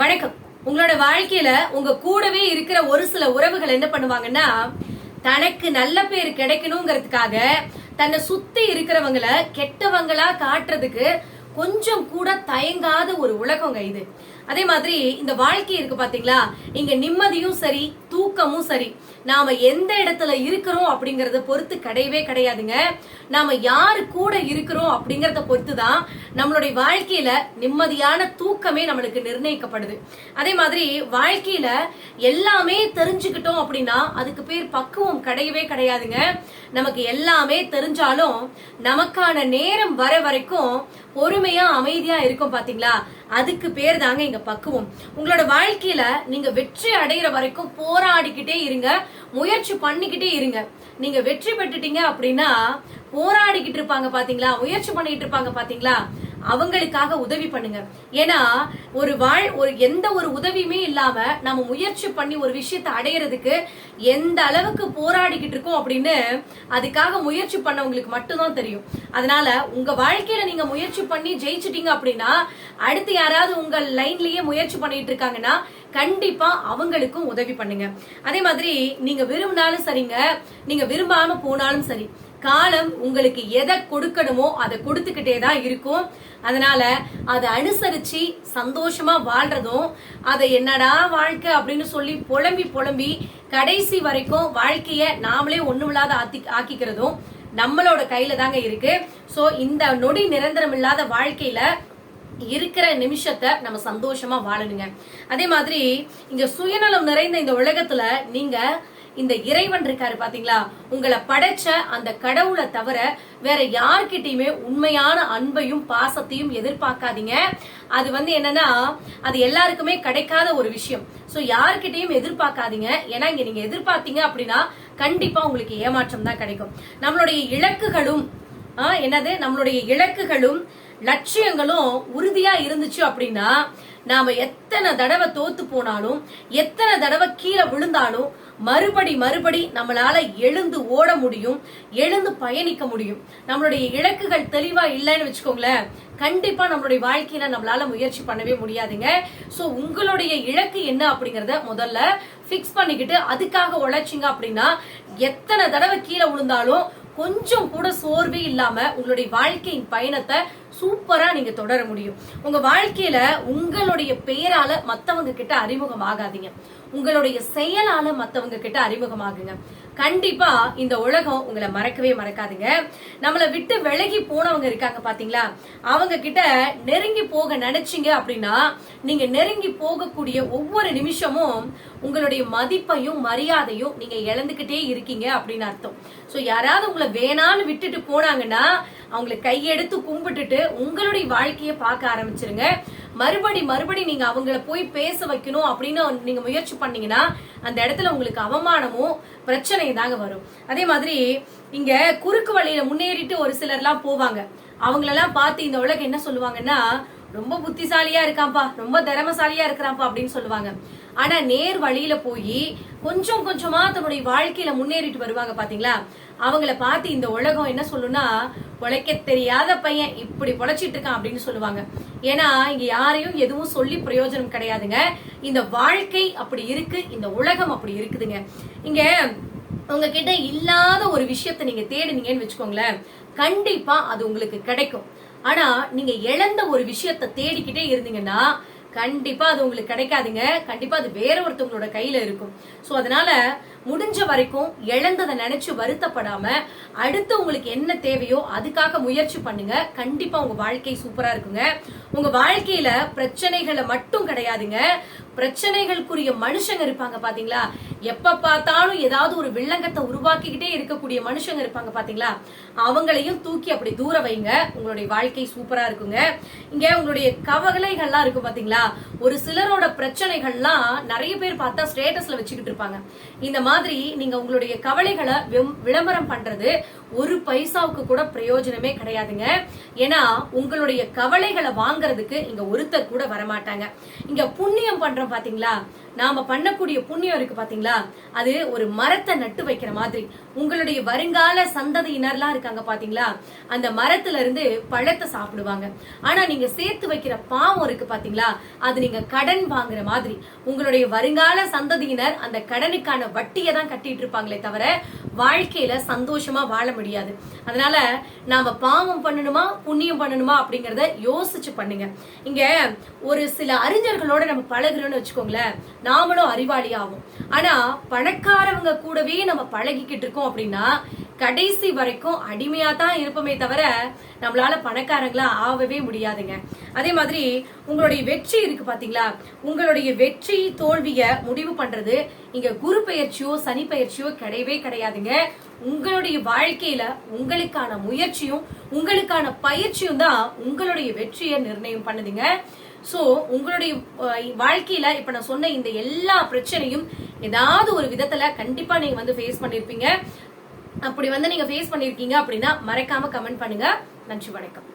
வணக்கம். உங்களோட வாழ்க்கையில உங்க கூடவே இருக்கிற ஒரு சில உறவுகள் என்ன பண்ணுவாங்கன்னா தனக்கு நல்ல பேர் கிடைக்கணுங்கிறதுக்காக தன்னை சுத்தி இருக்கிறவங்கள கெட்டவங்களா காட்டுறதுக்கு கொஞ்சம் கூட தயங்காத ஒரு உலகங்க இது. அதே மாதிரி இந்த வாழ்க்கை இருக்கு பாத்தீங்களா? இங்க நிம்மதியும் சரி தூக்கமும் சரி. நாம எந்த இடத்துல இருக்கிறோம் அப்படிங்கறத பொறுத்து கிடையவே கிடையாதுங்க. நாம யாரு கூட இருக்கிறோம் அப்படிங்கறத பொறுத்து தான் நம்மளுடைய வாழ்க்கையில நிம்மதியான தூக்கமே நம்மளுக்கு நிர்ணயிக்கப்படுது. அதே மாதிரி வாழ்க்கையில எல்லாமே தெரிஞ்சுக்கிட்டோம் அப்படின்னா அதுக்கு பேர் பக்குவம் கிடையவே கிடையாதுங்க. நமக்கு எல்லாமே தெரிஞ்சாலும் நமக்கான நேரம் வர வரைக்கும் பொறுமையா அமைதியா இருக்கும் பாத்தீங்களா? அதுக்கு பேர் தாங்க இங்க பக்குவம். உங்களோட வாழ்க்கையில நீங்க வெற்றி அடைகிற வரைக்கும் போராடிக்கிட்டே இருங்க. முயற்சி பண்ணிக்கிட்டே இருங்க. நீங்க வெற்றி பெற்றுட்டீங்க அப்படின்னா போராடிக்கிட்டு இருப்பாங்க பாத்தீங்களா? முயற்சி பண்ணிட்டு இருப்பாங்க பாத்தீங்களா? அவங்களுக்காக உதவி பண்ணுங்க. ஏன்னா ஒரு வாழ் ஒரு எந்த ஒரு உதவியுமே இல்லாம நம்ம முயற்சி பண்ணி ஒரு விஷயத்தை அடையிறதுக்கு எந்த அளவுக்கு போராடிக்கிட்டு இருக்கோம் அப்படின்னு அதுக்காக முயற்சி பண்ணவங்களுக்கு மட்டும்தான் தெரியும். அதனால உங்க வாழ்க்கையில நீங்க முயற்சி பண்ணி ஜெயிச்சிட்டீங்க அப்படின்னா அடுத்து யாராவது உங்க லைன்லயே முயற்சி பண்ணிட்டு இருக்காங்கன்னா கண்டிப்பா அவங்களுக்கும் உதவி பண்ணுங்க. அதே மாதிரி நீங்க விரும்பினாலும் சரிங்க நீங்க விரும்பாம போனாலும் சரி. காலம் உங்களுக்கு எதை கொடுக்கணுமோ அதை கொடுத்துக்கிட்டே தான் இருக்கும். அதனால அதை அனுசரிச்சு சந்தோஷமா வாழ்றதும் அதை என்னடா வாழ்க்கை அப்படின்னு சொல்லி புலம்பி புலம்பி கடைசி வரைக்கும் வாழ்க்கைய நாமளே ஒண்ணுமில்லாத ஆத்தி ஆக்கிக்கிறதும் நம்மளோட கையில தாங்க இருக்கு. சோ இந்த நொடி நிரந்தரம் இல்லாத வாழ்க்கையில இருக்கிற நிமிஷத்தை நம்ம சந்தோஷமா வாழணுங்க. அதே மாதிரி இங்க சுயநலம் நிறைந்த இந்த உலகத்துல நீங்க இந்த இறைவன் இருக்காரு பாத்தீங்களா? உங்களை படைச்ச அந்த கடவுளை தவிர வேற யார்கிட்டயுமே உண்மையான அன்பையும் பாசத்தையும் எதிர்பார்க்காதீங்க. அது வந்து என்னன்னா அது எல்லாருக்குமே கிடைக்காத ஒரு விஷயம். சோ யார்கிட்டயும் எதிர்பார்க்காதீங்க. ஏன்னா இங்க நீங்க எதிர்பார்த்தீங்க அப்படின்னா கண்டிப்பா உங்களுக்கு ஏமாற்றம் தான் கிடைக்கும். நம்மளுடைய இலக்குகளும் ஆ, என்னது? நம்மளுடைய இலக்குகளும் லட்சியங்களும் உறுதியா இருந்துச்சு அப்படின்னா நாம எத்தனை தடவை தோத்து போனாலும் எத்தனை தடவை கீழே விழுந்தாலும் மறுபடி மறுபடி நம்மளால எழுந்து ஓட முடியும் எழுந்து பயணிக்க முடியும். நம்மளுடைய இலக்குகள் தெளிவா இல்லைன்னு வச்சுக்கோங்களேன். கண்டிப்பா நம்மளுடைய வாழ்க்கையில நம்மளால முயற்சி பண்ணவே முடியாதுங்க. சோ உங்களுடைய இலக்கு என்ன அப்படிங்கறத முதல்ல பிக்ஸ் பண்ணிக்கிட்டு அதுக்காக உழைச்சிங்க அப்படின்னா எத்தனை தடவை கீழே விழுந்தாலும் கொஞ்சம் கூட சோர்வே இல்லாம உங்களுடைய வாழ்க்கையின் பயணத்தை சூப்பரா நீங்க தொடர முடியும். உங்க வாழ்க்கையில உங்களுடைய பெயரால மத்தவங்க கிட்ட அறிமுகம் ஆகாதீங்க உங்களுடைய செயலால மத்தவங்க கிட்ட அறிமுகமாகுங்க. கண்டிப்பா இந்த உலகம் உங்களை மறக்கவே மறக்காதுங்க. நம்மளை விட்டு விலகி போனவங்க இருக்காங்க பாத்தீங்களா? அவங்க கிட்ட நெருங்கி போக நினைச்சீங்க அப்படின்னா நீங்க நெருங்கி போகக்கூடிய ஒவ்வொரு நிமிஷமும் உங்களுடைய மதிப்பையும் மரியாதையும் நீங்க இழந்துகிட்டே இருக்கீங்க அப்படின்னு அர்த்தம். சோ யாராவது உங்களை வேணான்னு விட்டுட்டு போனாங்கன்னா அவங்களை கையெடுத்து கும்பிட்டுட்டு உங்களுடைய வாழ்க்கைய பார்க்க ஆரம்பிச்சிருங்க. மறுபடி மறுபடி நீங்க அவங்கள போய் பேச வைக்கணும் அப்படின்னு நீங்க முயற்சி பண்ணீங்கன்னா அந்த இடத்துல உங்களுக்கு அவமானமும் பிரச்சனையும் தாங்க வரும். அதே மாதிரி இங்க குறுக்கு வழியில முன்னேறிட்டு ஒரு சிலர்லாம் போவாங்க. அவங்களெல்லாம் பார்த்து இந்த உலகம் என்ன சொல்லுவாங்கன்னா ரொம்ப புத்திசாலியா இருக்கான்ப்பா ரொம்ப திறமசாலியா இருக்கிறான்ப்பா அப்படின்னு சொல்லுவாங்க. ஆனா நேர் வழியில போய் கொஞ்சம் கொஞ்சமா தன்னுடைய வாழ்க்கையில முன்னேறிட்டு வருவாங்க பாத்தீங்களா? அவங்கள பார்த்து இந்த உலகம் என்ன சொல்லுன்னா பொழைக்க தெரியாத பையன் இப்படி பொழைச்சிட்டு இருக்கான் அப்படின்னு சொல்லுவாங்க. ஏன்னா இங்க யாரையும் எதுவும் சொல்லி பிரயோஜனம் கிடையாதுங்க. இந்த வாழ்க்கை அப்படி இருக்கு இந்த உலகம் அப்படி இருக்குதுங்க. இங்க உங்ககிட்ட இல்லாத ஒரு விஷயத்த நீங்க தேடுனீங்கன்னு வச்சுக்கோங்களேன் கண்டிப்பா அது உங்களுக்கு கிடைக்கும். ஆனா நீங்க இழந்த ஒரு விஷயத்த தேடிக்கிட்டே இருந்தீங்கன்னா கண்டிப்பா அது உங்களுக்கு கிடைக்காதுங்க. கண்டிப்பா அது வேற ஒருத்தவங்களோட கையில இருக்கும். சோ அதனால முடிஞ்ச வரைக்கும் இழந்ததை நினைச்சு வருத்தப்படாம அடுத்து உங்களுக்கு என்ன தேவையோ அதுக்காக முயற்சி பண்ணுங்க. கண்டிப்பா உங்க வாழ்க்கை சூப்பரா இருக்குங்க. உங்க வாழ்க்கையில பிரச்சனைகளை மட்டும் கிடையாதுங்க. பிரச்சனைகளுக்குரிய மனுஷங்க இருப்பாங்க பாத்தீங்களா? எப்ப பார்த்தாலும் ஏதாவது ஒரு வில்லங்கத்தை உருவாக்கிக்கிட்டே இருக்கக்கூடிய மனுஷங்க இருப்பாங்க பாத்தீங்களா? அவங்களையும் தூக்கி அப்படி தூர வைங்க. உங்களுடைய வாழ்க்கை சூப்பரா இருக்குங்க. இங்க உங்களுடைய கவலைகள்லாம் இருக்கும் பாத்தீங்களா? ஒரு சிலரோட பிரச்சனைகள்லாம் நிறைய பேர் பார்த்தா ஸ்டேட்டஸ்ல வச்சுக்கிட்டு இருப்பாங்க. இந்த மாதிரி நீங்க உங்களுடைய கவலைகளை விளம்பரம் பண்றது ஒரு பைசாவுக்கு கூட பிரயோஜனமே கிடையாதுங்க. ஏன்னா உங்களுடைய கவலைகளை வாங்குறதுக்கு இங்க ஒருத்தர் கூட வரமாட்டாங்க. இங்க புண்ணியம் பண்றோம் பாத்தீங்களா? நாம பண்ணக்கூடிய புண்ணியம் இருக்கு பாத்தீங்களா? அது ஒரு மரத்தை நட்டு வைக்கிற மாதிரி. உங்களுடைய வருங்கால சந்ததியினர்லாம் இருக்காங்க பாத்தீங்களா? அந்த மரத்துல இருந்து பழத்தை சாப்பிடுவாங்க. ஆனா நீங்க சேர்த்து வைக்கிற பாவம் இருக்கு பாத்தீங்களா? அது நீங்க கடன் வாங்குற மாதிரி. உங்களுடைய வருங்கால சந்ததியினர் அந்த கடனுக்கான வட்டியை தான் கட்டிட்டு இருப்பாங்களே தவிர வாழ்க்கையில சந்தோஷமா வாழ முடியாது. அதனால நாம பாவம் பண்ணணுமா புண்ணியம் பண்ணணுமா அப்படிங்கறத யோசிச்சு பண்ணுங்க. இங்க ஒரு சில அறிஞர்களோட நம்ம பழகுறோம்னு வச்சுக்கோங்களேன் நாமளும் அறிவாளி ஆகும் ஆனா பணக்காரவங்க கூடவே நம்ம பழகிக்கிட்டு இருக்கோம் அப்படின்னா கடைசி வரைக்கும் அடிமையா தான் இருப்போமே தவிர நம்மளால பணக்காரங்களா ஆகவே முடியாதுங்க. அதே மாதிரி உங்களுடைய வெற்றி இருக்கு பாத்தீங்களா? உங்களுடைய வெற்றி தோல்விய முடிவு பண்றது இங்க குரு பயிற்சியோ சனி பயிற்சியோ கிடையவே கிடையாதுங்க. உங்களுடைய வாழ்க்கையில உங்களுக்கான முயற்சியும் உங்களுக்கான பயிற்சியும் தான் உங்களுடைய வெற்றியை நிர்ணயம் பண்ணுதுங்க. சோ உங்களுடைய வாழ்க்கையில இப்ப நான் சொன்ன இந்த எல்லா பிரச்சனையும் ஏதாவது ஒரு விதத்துல கண்டிப்பா நீங்க வந்து ஃபேஸ் பண்ணிருப்பீங்க. அப்படி வந்து நீங்க ஃபேஸ் பண்ணிருக்கீங்க அப்படின்னா மறக்காம கமெண்ட் பண்ணுங்க. நன்றி வணக்கம்.